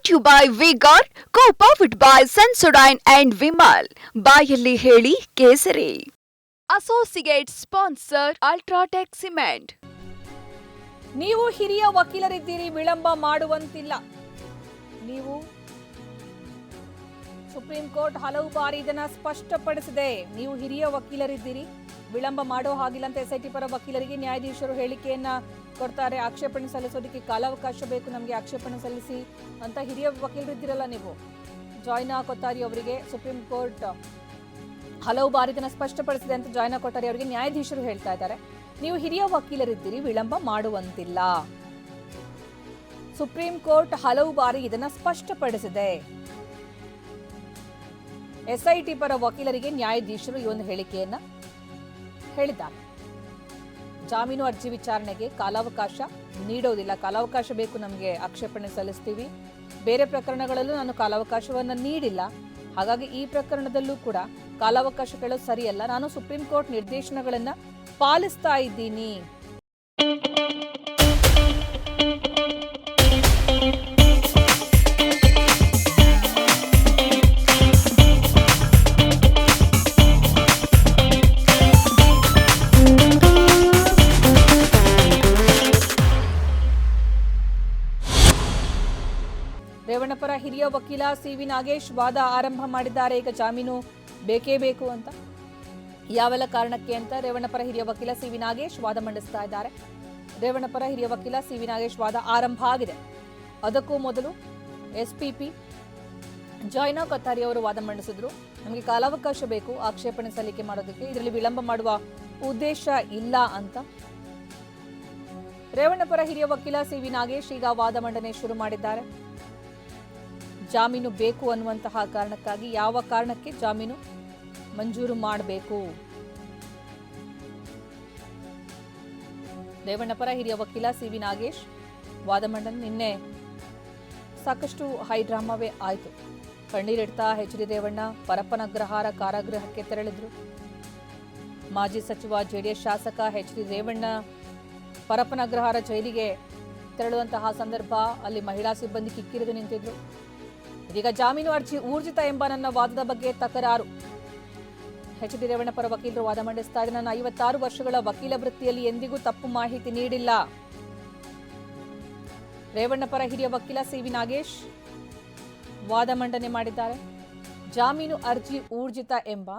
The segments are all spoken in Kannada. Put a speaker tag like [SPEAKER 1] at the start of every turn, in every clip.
[SPEAKER 1] Brought you by Vigor co powered by Sensodyne and Vimal ಬಾಯಲ್ಲಿ ಹೇಳಿ ಕೇಸರಿ. ಅಸೋಸಿಯೇಟ್ ಸ್ಪಾನ್ಸರ್ ಅಲ್ಟ್ರಾಟೆಕ್ ಸಿಮೆಂಟ್
[SPEAKER 2] ನೀವು ಹಿರಿಯ ವಕೀಲರಿದ್ದೀರಿ, ವಿಳಂಬ ಮಾಡುವಂತಿಲ್ಲ. ನೀವು ಸುಪ್ರೀಂ ಕೋರ್ಟ್ ಹಲವು ಬಾರಿ ಇದನ್ನ ಸ್ಪಷ್ಟಪಡಿಸಿದೆ. ನೀವು ಹಿರಿಯ ವಕೀಲರಿದ್ದೀರಿ, ವಿಳಂಬ ಮಾಡೋ ಹಾಗಿಲ್ಲ ಅಂತ ಎಸ್ಐಟಿ ಪರ ವಕೀಲರಿಗೆ ನ್ಯಾಯಾಧೀಶರು ಹೇಳಿಕೆಯನ್ನ ಕೊಡ್ತಾರೆ, ಆಕ್ಷೇಪಣೆ ಸಲ್ಲಿಸೋದಕ್ಕೆ ಕಾಲಾವಕಾಶ ಬೇಕು, ನಮಗೆ ಆಕ್ಷೇಪಣೆ ಸಲ್ಲಿಸಿ ಅಂತ ಹಿರಿಯ ವಕೀಲರು ಇದ್ದೀರಲ್ಲ ನೀವು. ಜಾಯ್ನಾ ಕೊತ್ತಾರಿ ಅವರಿಗೆ ಸುಪ್ರೀಂ ಕೋರ್ಟ್ ಹಲವು ಬಾರಿ ಇದನ್ನು ಸ್ಪಷ್ಟಪಡಿಸಿದೆ ಅಂತ ಜಾಯ್ನಾ ಕೊಟ್ಟಾರಿ ಅವರಿಗೆ ನ್ಯಾಯಾಧೀಶರು ಹೇಳ್ತಾ ಇದ್ದಾರೆ. ನೀವು ಹಿರಿಯ ವಕೀಲರಿದ್ದೀರಿ, ವಿಳಂಬ ಮಾಡುವಂತಿಲ್ಲ. ಸುಪ್ರೀಂ ಕೋರ್ಟ್ ಹಲವು ಬಾರಿ ಇದನ್ನ ಸ್ಪಷ್ಟಪಡಿಸಿದೆ. ಎಸ್ಐಟಿ ಪರ ವಕೀಲರಿಗೆ ನ್ಯಾಯಾಧೀಶರು ಈ ಒಂದು ಹೇಳಿಕೆಯನ್ನ ಹೇಳಿದ್ದಾರೆ. ಜಾಮೀನು ಅರ್ಜಿ ವಿಚಾರಣೆಗೆ ಕಾಲಾವಕಾಶ ನೀಡೋದಿಲ್ಲ. ಕಾಲಾವಕಾಶ ಬೇಕು ನಮಗೆ ಆಕ್ಷೇಪಣೆ ಸಲ್ಲಿಸ್ತೀವಿ. ಬೇರೆ ಪ್ರಕರಣಗಳಲ್ಲೂ ನಾನು ಕಾಲಾವಕಾಶವನ್ನು ನೀಡಿಲ್ಲ. ಹಾಗಾಗಿ ಈ ಪ್ರಕರಣದಲ್ಲೂ ಕೂಡ ಕಾಲಾವಕಾಶ ಕೇಳೋದು ಸರಿಯಲ್ಲ. ನಾನು ಸುಪ್ರೀಂ ಕೋರ್ಟ್ ನಿರ್ದೇಶನಗಳನ್ನು ಪಾಲಿಸ್ತಾ ಇದ್ದೀನಿ. ರೇವಣ್ಣಪರ ಹಿರಿಯ ವಕೀಲ ಸಿ ವಿ ನಾಗೇಶ್ ವಾದ ಆರಂಭ ಮಾಡಿದ್ದಾರೆ. ಈಗ ಜಾಮೀನು ಬೇಕೇ ಬೇಕು ಅಂತ. ಯಾವೆಲ್ಲ ಕಾರಣಕ್ಕೆ ಅಂತ ರೇವಣ್ಣಪರ ಹಿರಿಯ ವಕೀಲ ಸಿ ವಿ ನಾಗೇಶ್ ವಾದ ಮಂಡಿಸ್ತಾ ಇದ್ದಾರೆ. ರೇವಣ್ಣಪರ ಹಿರಿಯ ವಕೀಲ ಸಿ ವಿ ನಾಗೇಶ್ ವಾದ ಆರಂಭ ಆಗಿದೆ. ಅದಕ್ಕೂ ಮೊದಲು ಎಸ್ಪಿಪಿ ಜಾಯ್ನಾ ಕತ್ತಾರಿ ಅವರು ವಾದ ಮಂಡಿಸಿದ್ರು. ನಮಗೆ ಕಾಲಾವಕಾಶ ಬೇಕು. ಆಕ್ಷೇಪಣೆ ಸಲ್ಲಿಕೆ ಮಾಡೋದಕ್ಕೆ ಇದರಲ್ಲಿ ವಿಳಂಬ ಮಾಡುವ ಉದ್ದೇಶ ಇಲ್ಲ ಅಂತ. ರೇವಣ್ಣಪರ ಹಿರಿಯ ವಕೀಲ ಸಿ ವಿ ನಾಗೇಶ್ ಈಗ ವಾದ ಮಂಡನೆ ಶುರು ಮಾಡಿದ್ದಾರೆ. ಜಾಮೀನು ಬೇಕು ಅನ್ನುವಂತಹ ಕಾರಣಕ್ಕಾಗಿ ಯಾವ ಕಾರಣಕ್ಕೆ ಜಾಮೀನು ಮಂಜೂರು ಮಾಡಬೇಕು? ರೇವಣ್ಣಪರ ಹಿರಿಯ ವಕೀಲ ಸಿ ವಿ ನಾಗೇಶ್ ವಾದ ಮಂಡನೆ ನಿನ್ನೆ ಸಾಕಷ್ಟು ಹೈ ಡ್ರಾಮಾವೇ ಆಯಿತು. ಕಣ್ಣೀರಿಡ್ತಾ ಎಚ್ ಡಿ ರೇವಣ್ಣ ಪರಪ್ಪನಗ್ರಹಾರ ಕಾರಾಗೃಹಕ್ಕೆ ತೆರಳಿದ್ರು. ಮಾಜಿ ಸಚಿವ, ಜೆಡಿಎಸ್ ಶಾಸಕ ಎಚ್ ಡಿ ರೇವಣ್ಣ ಪರಪ್ಪನಗ್ರಹಾರ ಜೈಲಿಗೆ ತೆರಳುವಂತಹ ಸಂದರ್ಭ ಅಲ್ಲಿ ಮಹಿಳಾ ಸಿಬ್ಬಂದಿ ಕಿಕ್ಕಿರಿದು ನಿಂತಿದ್ರು. ಇದೀಗ ಜಾಮೀನು ಅರ್ಜಿ ಊರ್ಜಿತ ಎಂಬ ನನ್ನ ವಾದದ ಬಗ್ಗೆ ತಕರಾರು. ಎಚ್ ಡಿ ರೇವಣ್ಣ ಪರ ವಕೀಲರು ವಾದ ಮಂಡಿಸ್ತಾ ಇದ್ದಾರೆ. ನನ್ನ ಐವತ್ತಾರು ವರ್ಷಗಳ ವಕೀಲ ವೃತ್ತಿಯಲ್ಲಿ ಎಂದಿಗೂ ತಪ್ಪು ಮಾಹಿತಿ ನೀಡಿಲ್ಲ. ರೇವಣ್ಣ ಪರ ಹಿರಿಯ ವಕೀಲ ಸಿ ವಿ ನಾಗೇಶ್ ವಾದ ಮಂಡನೆ ಮಾಡಿದ್ದಾರೆ. ಜಾಮೀನು ಅರ್ಜಿ ಊರ್ಜಿತ ಎಂಬ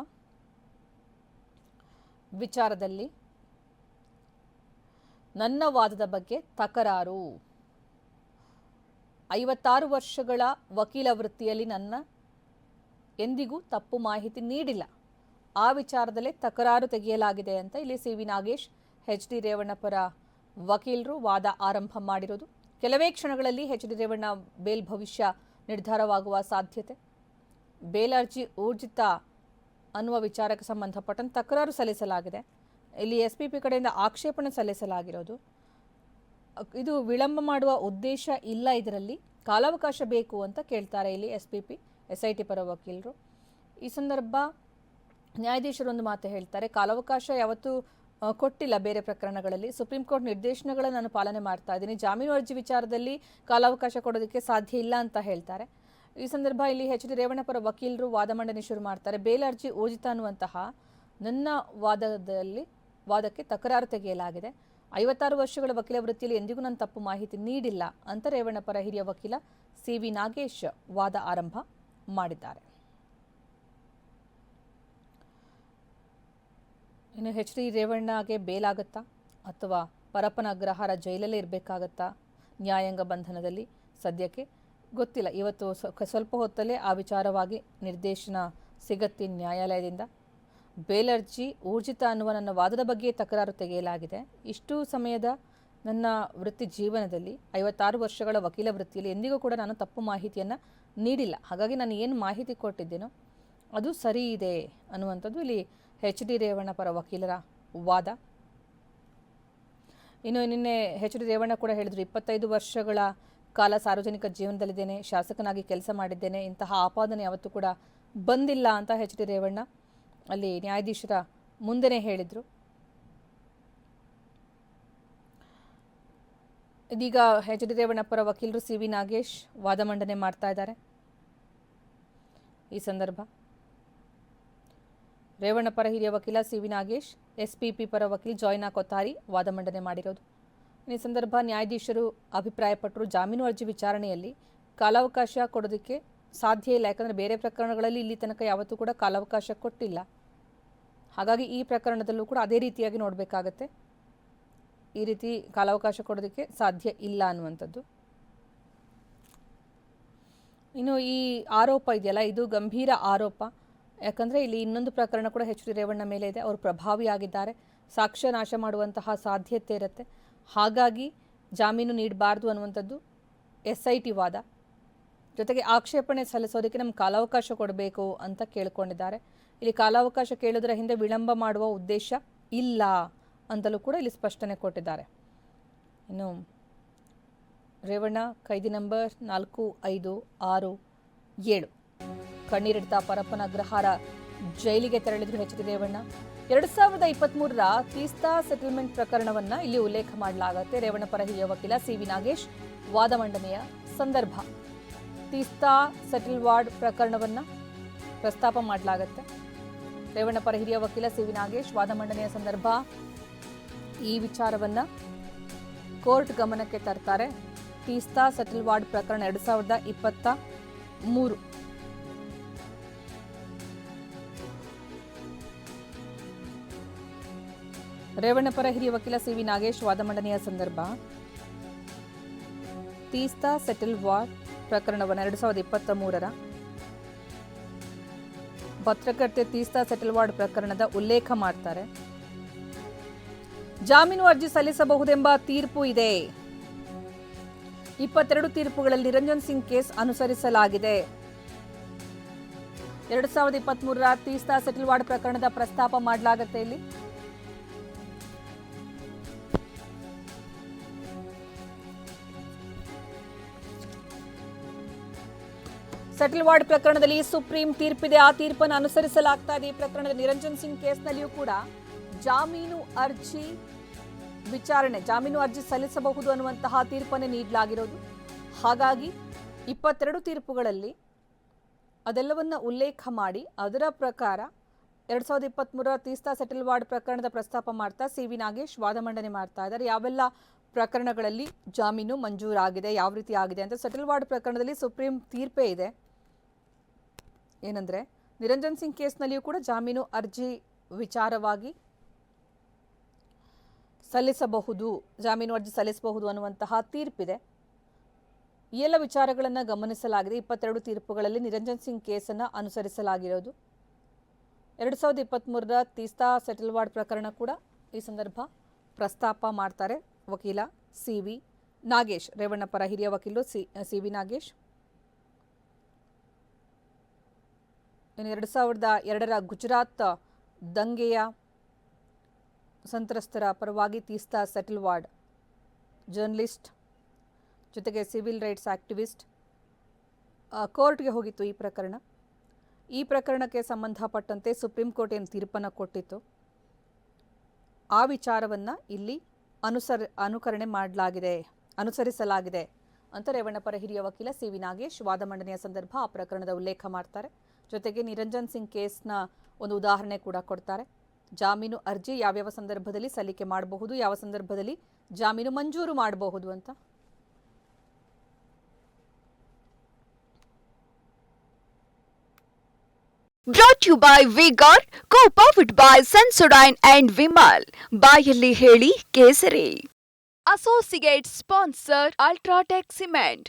[SPEAKER 2] ವಿಚಾರದಲ್ಲಿ ನನ್ನ ವಾದದ ಬಗ್ಗೆ ತಕರಾರು. ಐವತ್ತಾರು ವರ್ಷಗಳ ವಕೀಲ ವೃತ್ತಿಯಲ್ಲಿ ನನ್ನ ಎಂದಿಗೂ ತಪ್ಪು ಮಾಹಿತಿ ನೀಡಿಲ್ಲ. ಆ ವಿಚಾರದಲ್ಲೇ ತಕರಾರು ತೆಗೆಯಲಾಗಿದೆ ಅಂತ ಇಲ್ಲಿ C V Nagesh, H D Revanna ಪರ ವಕೀಲರು ವಾದ ಆರಂಭ ಮಾಡಿರೋದು. ಕೆಲವೇ ಕ್ಷಣಗಳಲ್ಲಿ ಹೆಚ್ ಡಿ ರೇವಣ್ಣ ಬೇಲ್ ಭವಿಷ್ಯ ನಿರ್ಧಾರವಾಗುವ ಸಾಧ್ಯತೆ. ಬೇಲ್ ಅರ್ಜಿ ಊರ್ಜಿತ ಅನ್ನುವ ವಿಚಾರಕ್ಕೆ ಸಂಬಂಧಪಟ್ಟಂತೆ ತಕರಾರು ಸಲ್ಲಿಸಲಾಗಿದೆ. ಇಲ್ಲಿ ಎಸ್ ಪಿ ಪಿ ಕಡೆಯಿಂದ ಆಕ್ಷೇಪಣೆ ಸಲ್ಲಿಸಲಾಗಿರೋದು. ಇದು ವಿಳಂಬ ಮಾಡುವ ಉದ್ದೇಶ ಇಲ್ಲ ಇದರಲ್ಲಿ. ಕಾಲಾವಕಾಶ ಬೇಕು ಅಂತ ಕೇಳ್ತಾರೆ ಇಲ್ಲಿ S P P S I T ಪರ ವಕೀಲರು. ಈ ಸಂದರ್ಭ ನ್ಯಾಯಾಧೀಶರು ಒಂದು ಮಾತು ಹೇಳ್ತಾರೆ, ಕಾಲಾವಕಾಶ ಯಾವತ್ತೂ ಕೊಟ್ಟಿಲ್ಲ ಬೇರೆ ಪ್ರಕರಣಗಳಲ್ಲಿ. ಸುಪ್ರೀಂ ಕೋರ್ಟ್ ನಿರ್ದೇಶನಗಳನ್ನು ನಾನು ಪಾಲನೆ ಮಾಡ್ತಾ ಇದ್ದೀನಿ. ಜಾಮೀನು ಅರ್ಜಿ ವಿಚಾರದಲ್ಲಿ ಕಾಲಾವಕಾಶ ಕೊಡೋದಕ್ಕೆ ಸಾಧ್ಯ ಇಲ್ಲ ಅಂತ ಹೇಳ್ತಾರೆ. ಈ ಸಂದರ್ಭ ಇಲ್ಲಿ ಎಚ್ ಡಿ ರೇವಣ್ಣ ಪರ ವಕೀಲರು ವಾದ ಮಂಡನೆ ಶುರು ಮಾಡ್ತಾರೆ. ಬೇಲ್ ಅರ್ಜಿ ಊರ್ಜಿತ ಅನ್ನುವಂತಹ ನನ್ನ ವಾದದಲ್ಲಿ, ವಾದಕ್ಕೆ ತಕರಾರು ತೆಗೆಯಲಾಗಿದೆ. ಐವತ್ತಾರು ವರ್ಷಗಳ ವಕೀಲ ವೃತ್ತಿಯಲ್ಲಿ ಎಂದಿಗೂ ನಾನು ತಪ್ಪು ಮಾಹಿತಿ ನೀಡಿಲ್ಲ, ಅಂತ ರೇವಣ್ಣ ಪರ ಹಿರಿಯ ವಕೀಲ ಸಿ ವಿ ನಾಗೇಶ್ ವಾದ ಆರಂಭ ಮಾಡಿದ್ದಾರೆ. ಇನ್ನು ಎಚ್ ಡಿ ರೇವಣ್ಣಗೆ ಆಗುತ್ತಾ ಅಥವಾ ಪರಪ್ಪನ ಅಗ್ರಹಾರ ಜೈಲಲ್ಲೇ ಇರಬೇಕಾಗತ್ತಾ ನ್ಯಾಯಾಂಗ ಬಂಧನದಲ್ಲಿ? ಸದ್ಯಕ್ಕೆ ಗೊತ್ತಿಲ್ಲ. ಇವತ್ತು ಸ್ವ- ಸ್ವಲ್ಪ ಹೊತ್ತಲ್ಲೇ ಆ ವಿಚಾರವಾಗಿ ನಿರ್ದೇಶನ ಸಿಗತ್ತೆ ನ್ಯಾಯಾಲಯದಿಂದ. ಬೇಲರ್ಜಿ ಊರ್ಜಿತ ಅನ್ನುವ ನನ್ನ ವಾದದ ಬಗ್ಗೆ ತಕರಾರು ತೆಗೆಯಲಾಗಿದೆ. ಇಷ್ಟು ಸಮಯದ ನನ್ನ ವೃತ್ತಿ ಜೀವನದಲ್ಲಿ ಐವತ್ತಾರು ವರ್ಷಗಳ ವಕೀಲ ವೃತ್ತಿಯಲ್ಲಿ ಎಂದಿಗೂ ಕೂಡ ನಾನು ತಪ್ಪು ಮಾಹಿತಿಯನ್ನು ನೀಡಿಲ್ಲ. ಹಾಗಾಗಿ ನಾನು ಏನು ಮಾಹಿತಿ ಕೊಟ್ಟಿದ್ದೇನೋ ಅದು ಸರಿ ಇದೆ ಅನ್ನುವಂಥದ್ದು ಇಲ್ಲಿ ಹೆಚ್ ಡಿ ರೇವಣ್ಣ ಪರ ವಕೀಲರ ವಾದ. ಇನ್ನು ನಿನ್ನೆ ಎಚ್ ಡಿ ರೇವಣ್ಣ ಕೂಡ ಹೇಳಿದ್ರು, ಇಪ್ಪತ್ತೈದು ವರ್ಷಗಳ ಕಾಲ ಸಾರ್ವಜನಿಕ ಜೀವನದಲ್ಲಿದ್ದೇನೆ, ಶಾಸಕನಾಗಿ ಕೆಲಸ ಮಾಡಿದ್ದೇನೆ, ಇಂತಹ ಆಪಾದನೆ ಯಾವತ್ತೂ ಕೂಡ ಬಂದಿಲ್ಲ ಅಂತ ಎಚ್ ಡಿ ರೇವಣ್ಣ ಅಲ್ಲಿ ನ್ಯಾಯಾಧೀಶರ ಮುಂದೆನೇ ಹೇಳಿದರು. ಇದೀಗ ಎಚ್ ಡಿ ರೇವಣ್ಣಪ್ಪರ ವಕೀಲರು ಸಿ ವಿ ನಾಗೇಶ್ ವಾದ ಮಂಡನೆ ಮಾಡ್ತಾ ಇದ್ದಾರೆ. ಈ ಸಂದರ್ಭ ರೇವಣ್ಣಪ್ಪರ ಪರ ಹಿರಿಯ ವಕೀಲ C V Nagesh, S P P ಪರ ವಕೀಲ್ ಜಾಯ್ನಾ ಕೊತ್ತಾರಿ ವಾದ ಮಂಡನೆ ಮಾಡಿರೋದು. ಈ ಸಂದರ್ಭ ನ್ಯಾಯಾಧೀಶರು ಅಭಿಪ್ರಾಯಪಟ್ಟರು ಜಾಮೀನು ಅರ್ಜಿ ವಿಚಾರಣೆಯಲ್ಲಿ ಕಾಲಾವಕಾಶ ಕೊಡೋದಕ್ಕೆ ಸಾಧ್ಯ ಇಲ್ಲ. ಯಾಕಂದರೆ ಬೇರೆ ಪ್ರಕರಣಗಳಲ್ಲಿ ಇಲ್ಲಿ ತನಕ ಯಾವತ್ತೂ ಕೂಡ ಕಾಲಾವಕಾಶ ಕೊಟ್ಟಿಲ್ಲ. ಹಾಗಾಗಿ ಈ ಪ್ರಕರಣದಲ್ಲೂ ಕೂಡ ಅದೇ ರೀತಿಯಾಗಿ ನೋಡಬೇಕಾಗತ್ತೆ. ಈ ರೀತಿ ಕಾಲಾವಕಾಶ ಕೊಡೋದಕ್ಕೆ ಸಾಧ್ಯ ಇಲ್ಲ ಅನ್ನುವಂಥದ್ದು. ಇನ್ನು ಈ ಆರೋಪ ಇದೆಯಲ್ಲ, ಇದು ಗಂಭೀರ ಆರೋಪ. ಯಾಕಂದರೆ ಇಲ್ಲಿ ಇನ್ನೊಂದು ಪ್ರಕರಣ ಕೂಡ ಎಚ್ ಡಿ ರೇವಣ್ಣ ಮೇಲೆ ಇದೆ. ಅವರು ಪ್ರಭಾವಿಯಾಗಿದ್ದಾರೆ ಸಾಕ್ಷ್ಯ ನಾಶ ಮಾಡುವಂತಹ ಸಾಧ್ಯತೆ ಇರುತ್ತೆ. ಹಾಗಾಗಿ ಜಾಮೀನು ನೀಡಬಾರ್ದು ಅನ್ನುವಂಥದ್ದು ಎಸ್ ಐ ಟಿ ವಾದ. ಜೊತೆಗೆ ಆಕ್ಷೇಪಣೆ ಸಲ್ಲಿಸೋದಕ್ಕೆ ನಮ್ಗೆ ಕಾಲಾವಕಾಶ ಕೊಡಬೇಕು ಅಂತ ಕೇಳ್ಕೊಂಡಿದ್ದಾರೆ. ಇಲ್ಲಿ ಕಾಲಾವಕಾಶ ಕೇಳೋದರ ಹಿಂದೆ ವಿಳಂಬ ಮಾಡುವ ಉದ್ದೇಶ ಇಲ್ಲ ಅಂತಲೂ ಕೂಡ ಇಲ್ಲಿ ಸ್ಪಷ್ಟನೆ ಕೊಟ್ಟಿದ್ದಾರೆ. ಇನ್ನು ರೇವಣ್ಣ, ಕೈದಿ ನಂಬರ್ ನಾಲ್ಕು, ಐದು, ಆರು, ಏಳು. ಕಣ್ಣೀರಿಡ್ತಾ ಪರಪ್ಪನ ಅಗ್ರಹಾರ ಜೈಲಿಗೆ ತೆರಳಿದ್ರು ಎಚ್ ಡಿ ರೇವಣ್ಣ. ಎರಡು ಸಾವಿರದ ಇಪ್ಪತ್ತ್ಮೂರರ ತೀಸ್ತಾ ಸೆಟಲ್ಮೆಂಟ್ ಪ್ರಕರಣವನ್ನ ಇಲ್ಲಿ ಉಲ್ಲೇಖ ಮಾಡಲಾಗುತ್ತೆ. ರೇವಣ್ಣ ಪರ ಹಿರಿಯ ವಕೀಲ ಸಿ ವಿ ನಾಗೇಶ್ ವಾದ ಮಂಡನೆಯ ಸಂದರ್ಭ. ತೀಸ್ತಾ ಸೆಟಲ್ ವಾರ್ಡ್ ಪ್ರಕರಣವನ್ನ ಪ್ರಸ್ತಾಪ ಮಾಡಲಾಗುತ್ತೆ. ರೇವಣ್ಣ ಪರ ಹಿರಿಯ ವಕೀಲ ಸಿವಿ ನಾಗೇಶ್ ವಾದ ಮಂಡನೆಯ ಸಂದರ್ಭ ಈ ವಿಚಾರವನ್ನ ಕೋರ್ಟ್ ಗಮನಕ್ಕೆ ತರ್ತಾರೆ. ತೀಸ್ತಾ ಸೆಟಲ್ ವಾರ್ಡ್ ಪ್ರಕರಣ ಎರಡು ಸಾವಿರದ ಇಪ್ಪತ್ತ ಮೂರು. ರೇವಣ್ಣ ಪರ ಹಿರಿಯ ವಕೀಲ ಸಿವಿ ನಾಗೇಶ್ ವಾದ ಮಂಡನೆಯ ಸಂದರ್ಭ. ತೀಸ್ತಾ ಸೆಟಲ್ ವಾರ್ಡ್ ಪ್ರಕರಣವನ್ನು ಎರಡು ಸಾವಿರದ ಇಪ್ಪತ್ತ ಮೂರರ ಪತ್ರಕರ್ತೆ ತೀಸ್ತಾ ಸೆಟಲ್ ವಾರ್ಡ್ ಪ್ರಕರಣದ ಉಲ್ಲೇಖ ಮಾಡ್ತಾರೆ. ಜಾಮೀನು ಅರ್ಜಿ ಸಲ್ಲಿಸಬಹುದೆಂಬ ತೀರ್ಪು ಇದೆ. ಇಪ್ಪತ್ತೆರಡು ತೀರ್ಪುಗಳಲ್ಲಿ ನಿರಂಜನ್ ಸಿಂಗ್ ಕೇಸ್ ಅನುಸರಿಸಲಾಗಿದೆ. ಎರಡು ಸಾವಿರದ ಇಪ್ಪತ್ತ್ ಮೂರರ ತೀಸ್ತಾ ಸೆಟಲ್ ವಾರ್ಡ್ ಪ್ರಕರಣದ ಪ್ರಸ್ತಾಪ ಮಾಡಲಾಗುತ್ತೆ ಇಲ್ಲಿ. ಸೆಟಲ್ ವಾರ್ಡ್ ಪ್ರಕರಣದಲ್ಲಿ ಸುಪ್ರೀಂ ತೀರ್ಪಿದೆ. ಆ ತೀರ್ಪನ್ನು ಅನುಸರಿಸಲಾಗ್ತಾ ಇದೆ. ಈ ಪ್ರಕರಣದ ನಿರಂಜನ್ ಸಿಂಗ್ ಕೇಸ್ನಲ್ಲಿಯೂ ಕೂಡ ಜಾಮೀನು ಅರ್ಜಿ ವಿಚಾರಣೆ, ಜಾಮೀನು ಅರ್ಜಿ ಸಲ್ಲಿಸಬಹುದು ಅನ್ನುವಂತಹ ತೀರ್ಪನ್ನೇ ನೀಡಲಾಗಿರೋದು. ಹಾಗಾಗಿ ಇಪ್ಪತ್ತೆರಡು ತೀರ್ಪುಗಳಲ್ಲಿ ಅದೆಲ್ಲವನ್ನ ಉಲ್ಲೇಖ ಮಾಡಿ ಅದರ ಪ್ರಕಾರ ಎರಡು ಸಾವಿರದ ಇಪ್ಪತ್ತ್ಮೂರರ ತೀಸ್ತಾ ಸೆಟಲ್ ವಾರ್ಡ್ ಪ್ರಕರಣದ ಪ್ರಸ್ತಾಪ ಮಾಡ್ತಾ ಸಿ ವಿ ನಾಗೇಶ್ ವಾದ ಮಂಡನೆ ಮಾಡ್ತಾ ಇದ್ದಾರೆ. ಯಾವೆಲ್ಲ ಪ್ರಕರಣಗಳಲ್ಲಿ ಜಾಮೀನು ಮಂಜೂರಾಗಿದೆ, ಯಾವ ರೀತಿ ಆಗಿದೆ ಅಂತ ಸೆಟಲ್ ವಾರ್ಡ್ ಪ್ರಕರಣದಲ್ಲಿ ಸುಪ್ರೀಂ ತೀರ್ಪೇ ಇದೆ. ಏನಂದರೆ, ನಿರಂಜನ್ ಸಿಂಗ್ ಕೇಸ್ನಲ್ಲಿಯೂ ಕೂಡ ಜಾಮೀನು ಅರ್ಜಿ ವಿಚಾರವಾಗಿ ಸಲ್ಲಿಸಬಹುದು, ಜಾಮೀನು ಅರ್ಜಿ ಸಲ್ಲಿಸಬಹುದು ಅನ್ನುವಂತಹ ತೀರ್ಪಿದೆ. ಈ ಎಲ್ಲ ವಿಚಾರಗಳನ್ನು ಗಮನಿಸಲಾಗಿದೆ. ಇಪ್ಪತ್ತೆರಡು ತೀರ್ಪುಗಳಲ್ಲಿ ನಿರಂಜನ್ ಸಿಂಗ್ ಕೇಸನ್ನು ಅನುಸರಿಸಲಾಗಿರೋದು. ಎರಡು ಸಾವಿರದ ಇಪ್ಪತ್ತ್ಮೂರರ ತೀಸ್ತಾ ಸೆಟಲ್ ವಾರ್ಡ್ ಪ್ರಕರಣ ಕೂಡ ಈ ಸಂದರ್ಭ ಪ್ರಸ್ತಾಪ ಮಾಡ್ತಾರೆ. ವಕೀಲ ಸಿ ವಿ ನಾಗೇಶ್ ರೇವಣ್ಣ ಪರ ಹಿರಿಯ ವಕೀಲರು ಸಿ ಸಿ ವಿ ನಾಗೇಶ್. ಇನ್ನು ಎರಡು ಸಾವಿರದ ಎರಡರ ಗುಜರಾತ್ ದಂಗೆಯ ಸಂತ್ರಸ್ತರ ಪರವಾಗಿ ತೀಸ್ತಾ ಸೆಟಲ್ ವಾರ್ಡ್. ಜರ್ನಲಿಸ್ಟ್ ಜೊತೆಗೆ ಸಿವಿಲ್ ರೈಟ್ಸ್ ಆಕ್ಟಿವಿಸ್ಟ್ ಆ, ಕೋರ್ಟ್ಗೆ ಹೋಗಿತ್ತು ಈ ಪ್ರಕರಣ. ಈ ಪ್ರಕರಣಕ್ಕೆ ಸಂಬಂಧಪಟ್ಟಂತೆ ಸುಪ್ರೀಂ ಕೋರ್ಟ್ ಏನು ತೀರ್ಪನ್ನು ಕೊಟ್ಟಿತ್ತು? ಆ ವಿಚಾರವನ್ನು ಇಲ್ಲಿ ಅನುಸರ್ ಅನುಕರಣೆ ಮಾಡಲಾಗಿದೆ ಅನುಸರಿಸಲಾಗಿದೆ ಅಂತ ರೇವಣ್ಣಪರ ಹಿರಿಯ ವಕೀಲ ಸಿ ವಿ ನಾಗೇಶ್ ವಾದ ಮಂಡನೆಯ ಸಂದರ್ಭ ಆ ಪ್ರಕರಣದ ಉಲ್ಲೇಖ ಮಾಡ್ತಾರೆ. ಜೊತೆಗೆ ನಿರಂಜನ್ ಸಿಂಗ್ ಕೇಸ್ನ ಒಂದು ಉದಾಹರಣೆ ಕೂಡ ಕೊಡ್ತಾರೆ. ಜಾಮೀನು ಅರ್ಜಿ ಯಾವ್ಯಾವ ಸಂದರ್ಭದಲ್ಲಿ ಸಲ್ಲಿಕೆ ಮಾಡಬಹುದು ಯಾವ ಸಂದರ್ಭದಲ್ಲಿ ಜಾಮೀನು ಮಂಜೂರು ಮಾಡಬಹುದು ಅಂತ?
[SPEAKER 1] Brought you by Vigor co powered by Sensodyne and Vimal ಬಾಯಲ್ಲಿ ಹೇಳಿ ಕೇಸರಿ. Associate sponsor UltraTech cement